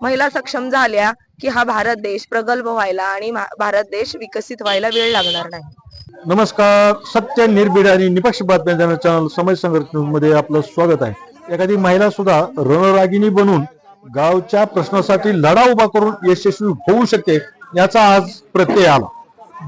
महिला सक्षम झाल्या की हा भारत देश प्रगल्भ व्हायला आणि भारत देश विकसित व्हायला वेळ लागणार नाही. नमस्कार. सत्य निर्भीड आणि निपक्ष बातम्या देणाऱ्या चॅनल समाज संघटनेमध्ये आपलं स्वागत आहे. एखादी महिला सुद्धा रणरागिनी बनून गावच्या प्रश्नासाठी लढा उभा करून यशस्वी होऊ शकते याचा आज प्रत्यय आला.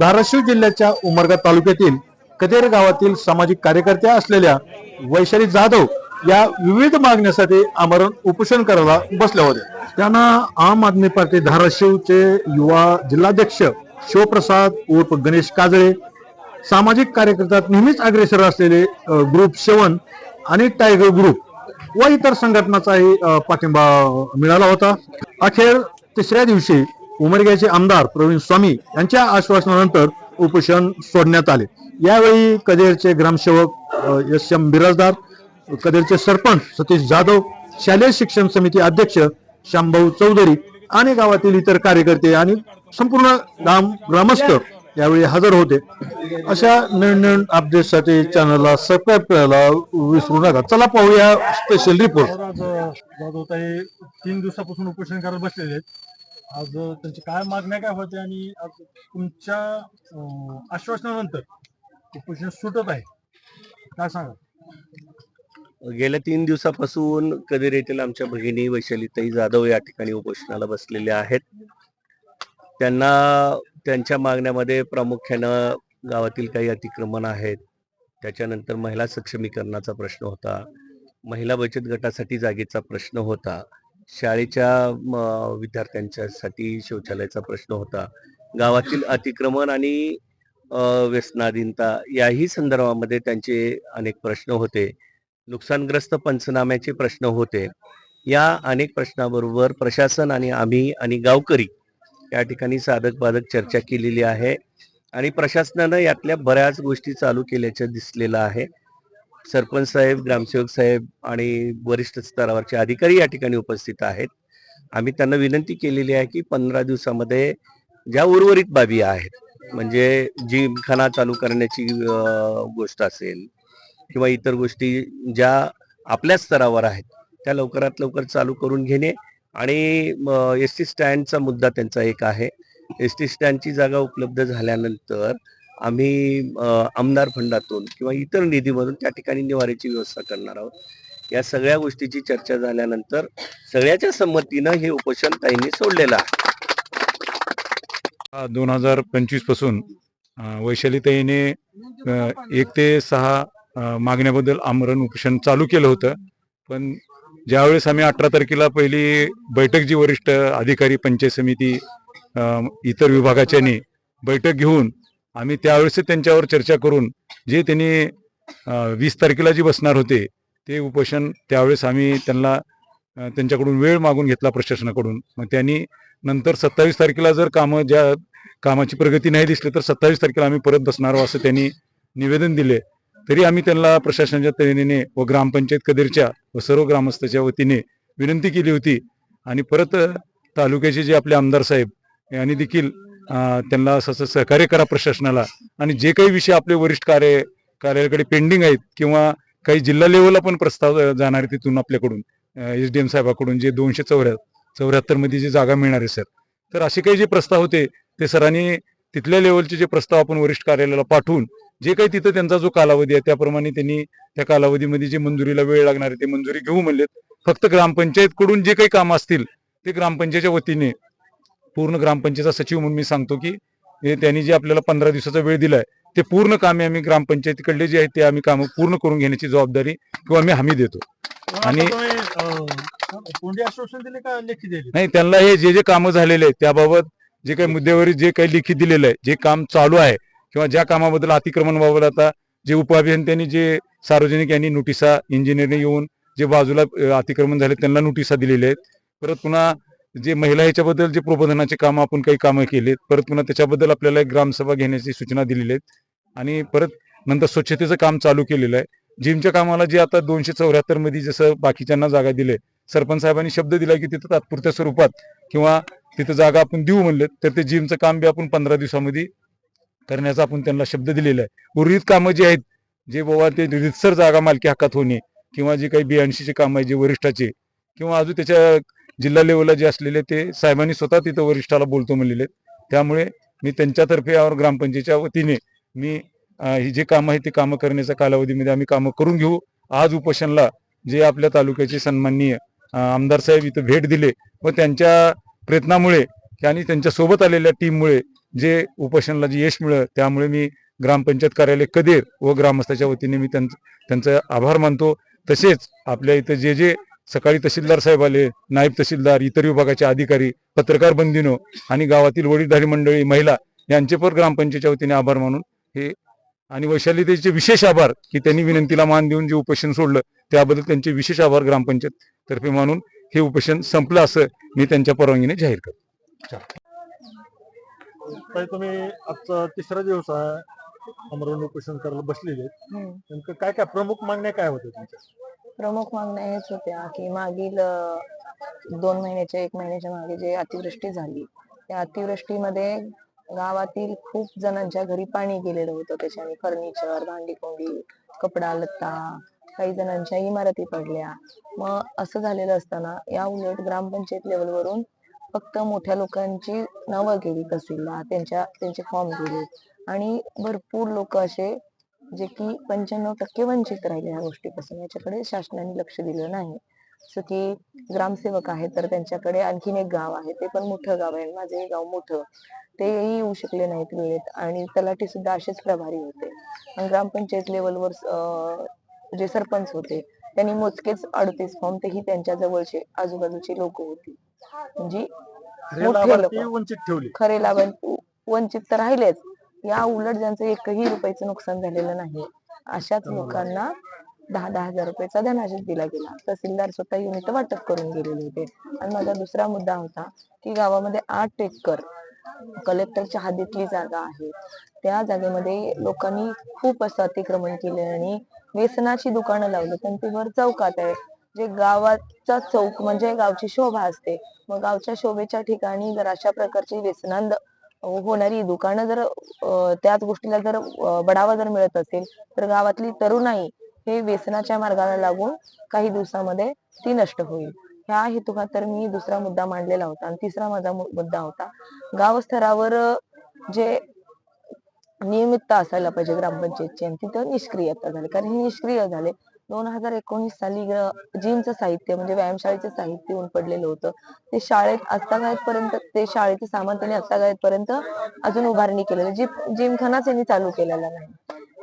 धाराशिव जिल्ह्याच्या उमरगा तालुक्यातील कदेर गावातील सामाजिक कार्यकर्त्या असलेल्या वैशाली जाधव या विविध मागण्यासाठी आमरण उपोषण करायला बसल्या होत्या. त्यांना आम आदमी पार्टी धाराशिवचे युवा जिल्हाध्यक्ष शिवप्रसाद उर्फ गणेश काजळे सामाजिक कार्यकर्त्यात नेहमीच अग्रेसर असलेले ग्रुप सेवन आणि टायगर ग्रुप व इतर संघटनाचाही पाठिंबा मिळाला होता. अखेर तिसऱ्या दिवशी उमरग्याचे आमदार प्रवीण स्वामी यांच्या आश्वासनानंतर उपोषण सोडण्यात आले. यावेळी कदेरचे ग्रामसेवक एस एम बिराजदार कदेरचे सरपंच सतीश जाधव शालेय शिक्षण समिती अध्यक्ष श्यामभाऊ चौधरी आणि गावातील इतर कार्यकर्ते आणि संपूर्ण ग्राम ग्रामस्थ यावेळी हजर होते. अशा नवीन नवीन अपडेटसाठी चॅनलला सबस्क्राईब करायला विसरू नका. चला पाहूया स्पेशल रिपोर्ट जाधवताई तीन दिवसापासून उपोषण करायला बसलेले आहेत. आज त्यांची काय मागण्या काय होत्या आणि आज तुमच्या अं, आश्वासनानंतर उपोषण सुटत आहे. काय सांगा गेल्या तीन दिवसापासून कदेर येथील आमच्या भगिनी वैशालीताई जाधव या ठिकाणी उपोषणाला बसलेल्या आहेत. त्यांना त्यांच्या मागण्यामध्ये प्रामुख्यानं गावातील काही अतिक्रमण आहेत. त्याच्यानंतर महिला सक्षमीकरणाचा प्रश्न होता. महिला बचत गटासाठी जागेचा प्रश्न होता. शाळेच्या विद्यार्थ्यांच्यासाठी शौचालयाचा प्रश्न होता. गावातील अतिक्रमण आणि व्यसनाधीनता याही संदर्भामध्ये त्यांचे अनेक प्रश्न होते. नुकसानग्रस्त पंचनाम्याचे प्रश्न होते. या अनेक प्रश्नाबरोबर प्रशासन आणि आम्ही आणि गावकरी या ठिकाणी साधक बाधक चर्चा केलेली आहे आणि प्रशासनानं यातल्या बऱ्याच गोष्टी चालू केल्याचं दिसलेलं आहे. सरपंच साहेब ग्रामसेवक साहेब आणि वरिष्ठ स्तरावरचे अधिकारी या ठिकाणी उपस्थित आहेत. आम्ही त्यांना विनंती केलेली आहे की पंधरा दिवसामध्ये ज्या उर्वरित बाबी आहेत म्हणजे जिमखाना चालू करण्याची गोष्ट असेल किंवा इतर गोष्टी ज्या आपल्या स्तरावर आहेत त्या लवकरात लवकर चालू करून घेणे. आणि एस टी स्टँडचा मुद्दा त्यांचा एक आहे. एस टी स्टँडची जागा उपलब्ध झाल्यानंतर आम्ही आमदार फंडातून किंवा इतर निधीमधून त्या ठिकाणी निवाऱ्याची व्यवस्था करणार आहोत. या सगळ्या गोष्टीची चर्चा झाल्यानंतर सगळ्याच्या संमतीनं हे उपोषण ताईंनी सोडलेलं आहे. दोन हजार पंचवीसपासून वैशालीताईने एक ते सहा मागण्याबद्दल आमरण उपोषण चालू केलं होतं. पण ज्यावेळेस आम्ही अठरा तारखेला पहिली बैठक जी वरिष्ठ अधिकारी पंचायत समिती इतर विभागाच्यानी बैठक घेऊन आम्ही त्यावेळेस त्यांच्यावर चर्चा करून जे त्यांनी वीस तारखेला जी बसणार होते ते उपोषण त्यावेळेस आम्ही त्यांना त्यांच्याकडून वेळ मागून घेतला प्रशासनाकडून. मग त्यांनी नंतर सत्तावीस तारखेला जर कामं ज्या कामाची प्रगती नाही दिसली तर सत्तावीस तारखेला आम्ही परत बसणार असं त्यांनी निवेदन दिले. तरी आम्ही त्यांना प्रशासनाच्या तऱ्हेने व ग्रामपंचायत कदेरच्या व सर्व ग्रामस्थाच्या वतीने विनंती केली होती. आणि परत तालुक्याचे जे आपले आमदार साहेब यांनी देखील त्यांना असं सहकार्य करा प्रशासनाला. आणि जे काही विषय आपले वरिष्ठ कार्य कार्यालयाकडे पेंडिंग आहेत किंवा काही जिल्हा लेवलला पण प्रस्ताव जाणार आहे तिथून आपल्याकडून एस डी एम साहेबाकडून जे दोनशे चौऱ्या चौऱ्याहत्तरमध्ये जी जागा मिळणार आहे सर. तर असे काही जे प्रस्ताव होते ते सरांनी तिथल्या लेवलचे जे प्रस्ताव आपण वरिष्ठ कार्यालयाला पाठवून जे काही तिथं त्यांचा जो कालावधी आहे त्याप्रमाणे त्यांनी त्या कालावधीमध्ये जे मंजुरीला वेळ लागणार आहे ते मंजुरी घेऊ म्हणलेत. फक्त ग्रामपंचायतकडून जे काही कामं असतील ते ग्रामपंचायतच्या वतीने पूर्ण ग्रामपंचायतचा सचिव म्हणून मी सांगतो की त्यांनी जे आपल्याला पंधरा दिवसाचा वेळ दिलाय ते पूर्ण कामे आम्ही ग्रामपंचायतीकडले जे आहेत ते आम्ही कामं पूर्ण करून घेण्याची जबाबदारी किंवा आम्ही हमी देतो. आणि नाही त्यांना हे जे जे कामं झालेले आहेत त्याबाबत जे काही मुद्द्यावरील जे काही लिखित दिलेलं आहे जे काम चालू आहे किंवा ज्या कामाबद्दल अतिक्रमण व्हावं आता जे उपअभियंत्यांनी जे सार्वजनिक यांनी नोटिसा इंजिनियरने येऊन जे बाजूला अतिक्रमण झाले त्यांना नोटिसा दिलेल्या आहेत. परत पुन्हा जे महिला ह्याच्याबद्दल जे प्रबोधनाचे काम आपण काही कामं केलेत परत पुन्हा त्याच्याबद्दल आपल्याला एक ग्रामसभा घेण्याची सूचना दिलेली आहेत. आणि परत नंतर स्वच्छतेचं काम चालू केलेलं आहे. जिमच्या कामाला जे आता दोनशे चौऱ्याहत्तरमध्ये जसं बाकीच्यांना जागा दिले सरपंच साहेबांनी शब्द दिला की तिथं तात्पुरत्या स्वरूपात किंवा तिथं जागा आपण देऊ म्हणलं तर ते जिमचं काम बी आपण पंधरा दिवसामध्ये करण्याचा आपण त्यांना शब्द दिलेला आहे. उर्वरित कामं जी आहेत जे बाबा ते रितसर जागा मालकी हक्कात होणे किंवा जे काही बियाणशीचे काम आहे जे वरिष्ठाचे किंवा अजून त्याच्या जिल्हा लेवलला जे असलेले ते साहेबांनी स्वतः तिथं वरिष्ठाला बोलतो म्हणलेले त्यामुळे मी त्यांच्यातर्फे यावर ग्रामपंचायतीच्या वतीने मी ही जे कामं आहे ती कामं करण्याच्या कालावधीमध्ये आम्ही कामं करून घेऊ. आज उपोषणला जे आपल्या तालुक्याचे सन्माननीय आमदार साहेब इथं भेट दिले व त्यांच्या प्रयत्नामुळे आणि त्यांच्यासोबत आलेल्या टीममुळे जे उपोषणाला जे यश मिळेल त्यामुळे मी ग्रामपंचायत कार्यालय कदेर व ग्रामस्थाच्या वतीने मी त्यांचं त्यांचा आभार मानतो. तसेच आपल्या इथं जे जे सकाळी तहसीलदार साहेब आले नायब तहसीलदार इतर विभागाचे अधिकारी पत्रकार बंदिनो आणि गावातील वडीलधारी मंडळी महिला यांचे पण ग्रामपंचायतच्या वतीने आभार मानून हे आणि वैशालीतेचे विशेष आभार की त्यांनी विनंतीला मान देऊन जे उपोषण सोडलं त्याबद्दल त्यांचे विशेष आभार ग्रामपंचायत तर्फे मानून हे उपोषण संपलं असं मी त्यांच्या परवानगीने जाहीर करतो. ताई, तुम्ही आजचा तिसरा दिवस आहे अमरण उपोषण करायला बसलेले आहेत. हम्म. नेमकं काय काय प्रमुख मागण्या काय होत्या तुमच्या प्रमुख मागण्या हेच होत्या की मागील अ, दोन महिन्याच्या एक महिन्याच्या मागे जे अतिवृष्टी झाली त्या अतिवृष्टीमध्ये गावातील खूप जणांच्या घरी पाणी गेलेलं होतं त्याच्याने फर्निचर भांडी कोंडी कपडा लत्ता काही जणांच्या इमारती पडल्या मग असं झालेलं असताना या उलट ग्रामपंचायत लेवलवरून फक्त मोठ्या लोकांची नावं गेली तहसीलला त्यांच्या त्यांचे फॉर्म गेले. आणि भरपूर लोक असे जे की पंच्याण्णव टक्के वंचित राहिले ह्या गोष्टीपासून. याच्याकडे शासनाने लक्ष दिलं नाही. जसं की ग्रामसेवक आहेत तर त्यांच्याकडे आणखीन एक गाव आहे. ते पण मोठं गाव आहे. माझे हे गाव मोठं. तेही येऊ शकले नाहीत वेळेत. आणि तलाठी सुद्धा असेच प्रभारी होते. आणि ग्रामपंचायत लेवलवर जे सरपंच होते त्यांनी मोजकेच अडतीस फॉर्म तेही त्यांच्या जवळचे आजूबाजूची लोक होती. म्हणजे मोठे लोकं. वंचित ठेवले. खरे वंचित तर राहिलेच. या उलट ज्यांचं एकही रुपयाचं नुकसान झालेलं नाही अशाच लोकांना दहा दहा हजार रुपयाचा धनादेश दिला गेला. तहसीलदार स्वतः इथं वाटप करून गेलेले होते. आणि माझा दुसरा मुद्दा होता की गावामध्ये आठ एकर कलेक्टरच्या हद्दीतली जागा आहे. त्या जागेमध्ये लोकांनी खूप असं अतिक्रमण केले आणि व्यसनाची दुकानं लावली. पण ते वर चौकात आहे. जे गावाचा चौक म्हणजे गावची शोभा असते. मग गावच्या शोभेच्या ठिकाणी जर अशा प्रकारची व्यसनांद होणारी दुकानं जर त्याच गोष्टीला जर बढावा जर मिळत असेल तर गावातली तरुणाई हे व्यसनाच्या मार्गाला लागून काही दिवसामध्ये ती नष्ट होईल. ह्या हेतुखातर मी दुसरा मुद्दा मांडलेला होता आणि तिसरा माझा मुद्दा होता. गाव स्तरावर जे नियमितता असायला पाहिजे ग्रामपंचायतची आणि तिथं निष्क्रियता झाली. कारण हे निष्क्रिय झाले. दोन हजार एकोणीस साली जिमचं साहित्य म्हणजे व्यायामशाळेचं साहित्य येऊन पडलेलं होतं. ते शाळेत आजतागायतपर्यंत ते शाळेचे सामान त्यांनी आजतागायतपर्यंत अजून उभारणी केलेलं. जी जिमखानाच यांनी चालू केलेला नाही.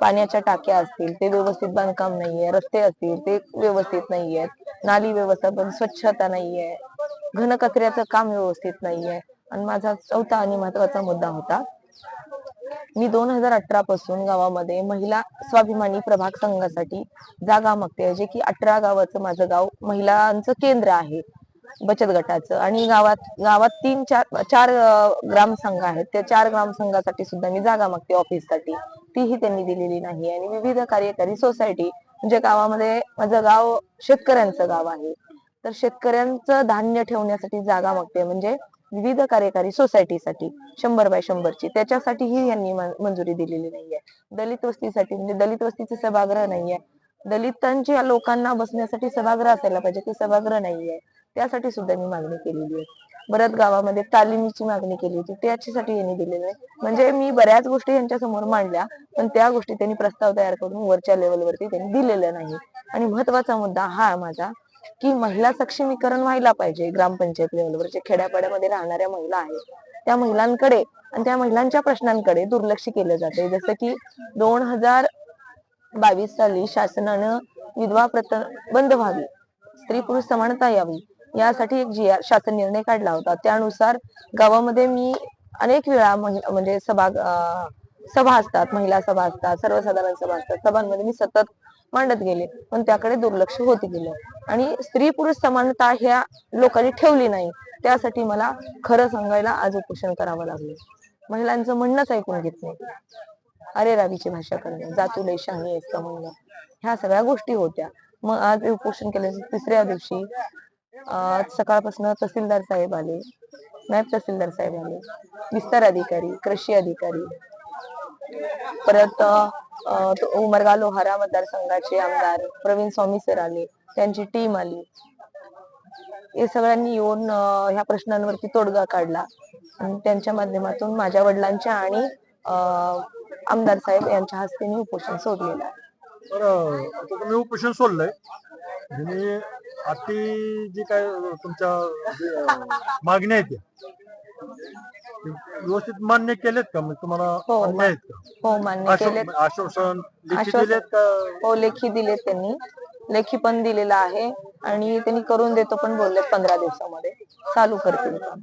पाण्याच्या टाक्या असतील ते व्यवस्थित बांधकाम नाहीये रस्ते असतील ते व्यवस्थित नाहीयेत नाली व्यवस्थापन स्वच्छता नाहीये घन कचऱ्याचं काम व्यवस्थित नाहीये. आणि माझा चौथा आणि महत्त्वाचा मुद्दा होता मी दोन हजार अठरा पासून गावामध्ये महिला स्वाभिमानी प्रभाग संघासाठी जागा मागते जे की अठरा गावाचं माझं गाव महिलांचं केंद्र आहे बचत गटाचं. आणि गावात गावात तीन चार चार ग्रामसंघ ग्राम संघ आहेत. त्या चार ग्राम संघासाठी सुद्धा मी जागा मागते ऑफिससाठी. तीही त्यांनी दिलेली नाही आणि विविध कार्यकारी सोसायटी म्हणजे गावामध्ये माझं गाव शेतकऱ्यांचं गाव आहे. तर शेतकऱ्यांचं धान्य ठेवण्यासाठी जागा मागते म्हणजे विविध कार्यकारी सोसायटीसाठी शंभर बाय शंभरची. त्याच्यासाठीही यांनी मंजुरी दिलेली नाहीये. दलित वस्तीसाठी म्हणजे दलित वस्तीचे सभागृह नाहीये. दलितांच्या लोकांना बसण्यासाठी सभागृह असायला पाहिजे. ते सभागृह नाहीये. त्यासाठी सुद्धा मी मागणी केलेली आहे. बऱ्याच गावामध्ये तालिमीची मागणी केली होती. त्याच्यासाठी यांनी दिलेलं आहे. म्हणजे मी बऱ्याच गोष्टी यांच्या समोर मांडल्या पण त्या गोष्टी त्यांनी प्रस्ताव तयार करून वरच्या लेवलवरती त्यांनी दिलेलं नाही आणि महत्त्वाचा मुद्दा हा माझा की महिला सक्षमीकरण व्हायला पाहिजे ग्रामपंचायत लेवलवर जे खेड्यापाड्यामध्ये राहणाऱ्या महिला आहेत. त्या महिलांकडे आणि त्या महिलांच्या प्रश्नांकडे दुर्लक्ष केलं जाते जसं की दोन हजार बावीस साली शासनानं विधवा प्रथा बंद व्हावी स्त्री पुरुष समानता यावी यासाठी एक जी शासन निर्णय काढला होता. त्यानुसार गावामध्ये मी अनेक वेळा महि- म्हणजे सभा अं, सभा असतात महिला सभा असतात सर्वसाधारण सभा असतात. सभांमध्ये मी सतत मांडत गेले. पण त्याकडे दुर्लक्ष होत गेलं. आणि स्त्री पुरुष समानता ह्या लोकांनी ठेवली नाही. त्यासाठी मला खरं सांगायला आज उपोषण करावं लागलं. महिलांचं म्हणणंच ऐकून घेत नाही. अरे रावीची भाषा करणं जातुले शहाणी आहेत का म्हणणं ह्या सगळ्या गोष्टी होत्या. मग आज उपोषण केल्याच्या तिसऱ्या दिवशी अं, सकाळपासून तहसीलदार साहेब आले नायब तहसीलदार साहेब आले विस्तार अधिकारी कृषी अधिकारी. परत उमरगा लोहारा मतदारसंघाचे आमदार प्रवीण स्वामी सर आले त्यांची टीम आली. हे सगळ्यांनी येऊन ह्या प्रश्नांवरती तोडगा काढला. आणि त्यांच्या माध्यमातून माझ्या वडिलांच्या आणि आमदार साहेब यांच्या हस्ते मी उपोषण सोडलेलं आहे. आता तुम्ही उपोषण सोडलंय. आणि अति जी काय तुमच्या मागण्या आहेत व्यवस्थित मान्य केलेत का? म्हणजे तुम्हाला हो, मान्य आहेत का? हो मान्य केले आश्वा- आश्वासन दिलेत का? हो लेखी दिले त्यांनी. लेखी पण दिलेला आहे आणि त्यांनी करून देतो पण बोलले पंधरा दिवसामध्ये. चालू करतील काम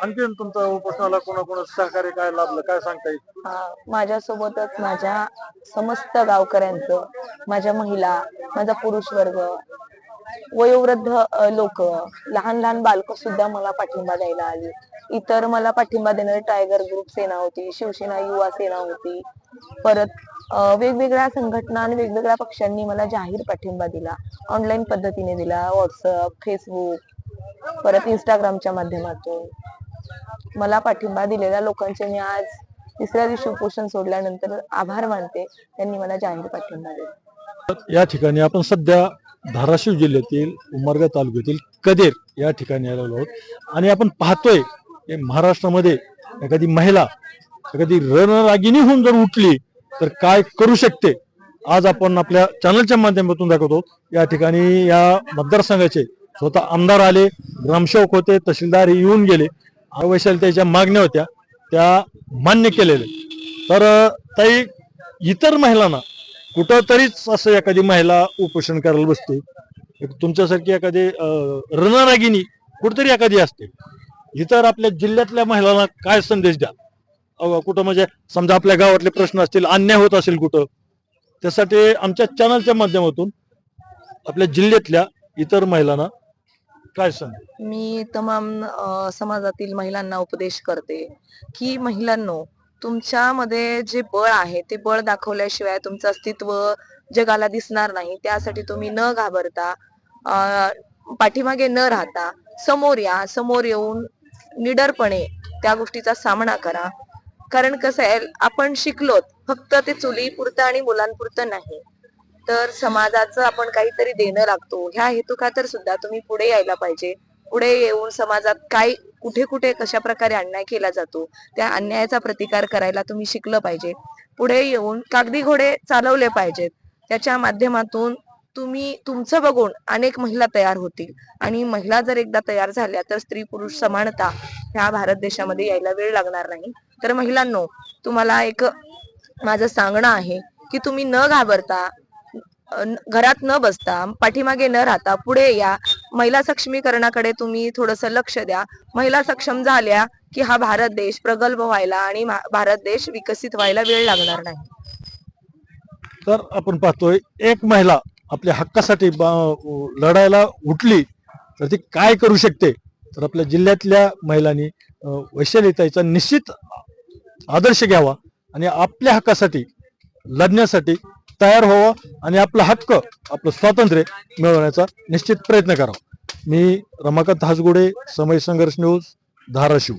आणखीन तुमच्या उपोषणाला कोणा सहकार्य काय लाभलं? काय सांगता येईल? हा, माझ्यासोबतच माझ्या समस्त गावकऱ्यांचं माझ्या महिला माझा पुरुष वर्ग वयोवृद्ध लोक लहान लहान बालक सुद्धा मला पाठिंबा द्यायला आली. इतर मला पाठिंबा देणारी टायगर ग्रुप सेना होती शिवसेना युवा सेना होती. परत वेगवेगळ्या संघटना आणि वेगवेगळ्या पक्षांनी मला जाहीर पाठिंबा दिला. ऑनलाईन पद्धतीने दिला व्हॉट्सअप फेसबुक परत इंस्टाग्रामच्या माध्यमातून. मला पाठिंबा दिलेल्या लोकांचे मी आज तिसऱ्या दिवशी उपोषण सोडल्यानंतर आभार मानते. त्यांनी मला जाहीर पाठिंबा दिला. या ठिकाणी आपण सध्या धाराशिव जिल्ह्यातील उमरगा तालुक्यातील कदेर या ठिकाणी आलेलो आहोत. आणि आपण पाहतोय महाराष्ट्रामध्ये एखादी महिला एखादी रणरागिणी होऊन जर उठली तर काय करू शकते? आज आपण आपल्या चॅनलच्या माध्यमातून दाखवतो. या ठिकाणी या मतदारसंघाचे स्वतः आमदार आले ग्रामसेवक होते तहसीलदार येऊन गेले. वैशालतेच्या मागण्या होत्या त्या मान्य केलेल्या. तर ताई इतर महिलांना कुठंतरीच असं एखादी महिला उपोषण करायला बसते. तुमच्यासारखी एखादी अं, रणरागिणी कुठतरी एखादी असते. इतर आपल्या जिल्ह्यातल्या महिलांना काय संदेश द्या अहो, कुठं म्हणजे समजा आपल्या गावातले प्रश्न असतील अन्याय होत असेल कुठं त्यासाठी आमच्या चॅनलच्या माध्यमातून आपल्या जिल्ह्यातल्या इतर महिलांना काय सांग मी तमाम समाजातील महिलांना उपदेश करते की महिलांनो तुमच्यामध्ये जे बळ आहे ते बळ दाखवल्याशिवाय तुमचं अस्तित्व जगाला दिसणार नाही. त्यासाठी तुम्ही न घाबरता पाठीमागे न राहता समोर या समोर येऊन निडरपणे त्या गोष्टीचा सामना करा. कारण कसं आहे आपण शिकलोत फक्त ते चुली पुरतं आणि मुलांपुरतं नाही. तर समाजाचं आपण काहीतरी देणं लागतो. ह्या हेतुखातर सुद्धा तुम्ही पुढे यायला पाहिजे. पुढे येऊन समाजात काय कुठे कुठे कशा प्रकारे अन्याय केला जातो त्या अन्यायाचा प्रतिकार करायला तुम्ही शिकलं पाहिजे. पुढे येऊन कागदी घोडे चालवले पाहिजेत. त्याच्या माध्यमातून तुम्ही तुमचं बघून अनेक महिला तयार होतील. आणि महिला जर एकदा तयार झाल्या तर स्त्री पुरुष समानता ह्या भारत देशामध्ये यायला वेळ लागणार नाही. तर महिलांनो तुम्हाला एक माझं सांगणं आहे की तुम्ही न घाबरता घरात न बसता पाठीमागे न राहता पुढे या महिला सक्षमीकरणाकडे तुम्ही थोडस लक्ष द्या. महिला सक्षम झाल्या की हा भारत देश प्रगल्भ व्हायला आणि भारत देश विकसित व्हायला वेळ लागणार नाही. तर आपण पाहतोय एक महिला आपल्या हक्कासाठी लढायला उठली तर ती काय करू शकते? तर आपल्या जिल्ह्यातल्या महिलांनी अं, वैशालीताईचा निश्चित आदर्श घ्यावा आणि आपल्या हक्कासाठी लढण्यासाठी तयार व्हावं आणि आपला हक्क आपलं स्वातंत्र्य मिळवण्याचा निश्चित प्रयत्न करावा. मी रमाकांत हासगुडे समय संघर्ष न्यूज धाराशिव.